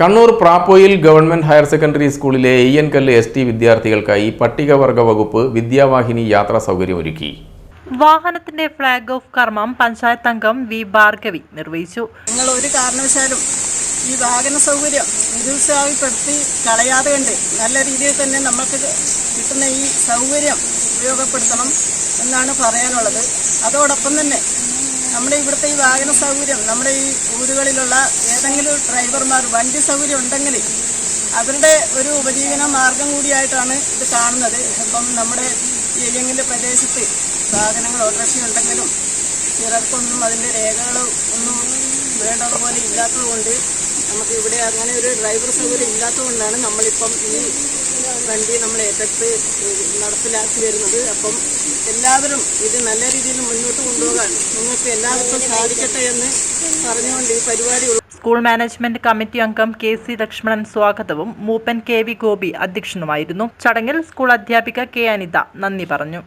Kannur പ്രാപ്പോയിൽ government higher secondary സ്കൂളിലെ Eyyankallu S T വിദ്യാർത്ഥികൾക്കായി പട്ടികവർഗ വകുപ്പ് വിദ്യാവാഹിനി യാത്രാ സൗകര്യം ഒരുക്കി. വാഹനത്തിന്റെ ഫ്ളാഗ് ഓഫ് കർമ്മം പഞ്ചായത്ത് അംഗം വി ഭാർഗവി നിർവഹിച്ചു. നിങ്ങൾ ഒരു കാരണവശാലും ഈ വാഹന സൗകര്യം നിരുത്സാഹപ്പെടുത്തി കളയാതെ കണ്ട് നല്ല രീതിയിൽ തന്നെ നമുക്ക് കിട്ടുന്ന ഈ സൗകര്യം ഉപയോഗപ്പെടുത്തണം എന്നാണ് പറയാനുള്ളത്. അതോടൊപ്പം തന്നെ നമ്മുടെ ഇവിടുത്തെ ഈ വാഹന സൗകര്യം നമ്മുടെ ഈ ഊരുകളിലുള്ള ഏതെങ്കിലും ഡ്രൈവർമാർ വണ്ടി സൗകര്യം ഉണ്ടെങ്കിൽ അവരുടെ ഒരു ഉപജീവന മാർഗം കൂടിയായിട്ടാണ് ഇത് കാണുന്നത്. ഇപ്പം നമ്മുടെ എലിയങ്ങിന്റെ പ്രദേശത്ത് വാഹനങ്ങൾ ഓട്ടോറിക്ഷ ഉണ്ടെങ്കിലും ചിലർക്കൊന്നും അതിന്റെ രേഖകൾ ഒന്നും വേണ്ടതുപോലെ ഇല്ലാത്തതുകൊണ്ട് ഇവിടെ അങ്ങനെ ഒരു ഡ്രൈവർ സൗകര്യം ഇല്ലാത്തതുകൊണ്ടാണ് നമ്മളിപ്പം ഈ വണ്ടി നമ്മൾ ഏറ്റെടുത്ത് നടപ്പിലാക്കി വരുന്നത്. അപ്പം എല്ലാവരും ഇത് നല്ല രീതിയിൽ മുന്നോട്ട് കൊണ്ടുപോകാൻ നിങ്ങൾക്ക് എല്ലാവർക്കും സാധിക്കട്ടെ എന്ന് പറഞ്ഞുകൊണ്ട് ഈ പരിപാടി സ്കൂൾ മാനേജ്മെന്റ് കമ്മിറ്റി അംഗം കെ സി ലക്ഷ്മണൻ സ്വാഗതവും. മൂപ്പൻ കെ വി ഗോപി അധ്യക്ഷനുമായിരുന്നു. ചടങ്ങിൽ സ്കൂൾ അധ്യാപിക കെ അനിത നന്ദി പറഞ്ഞു.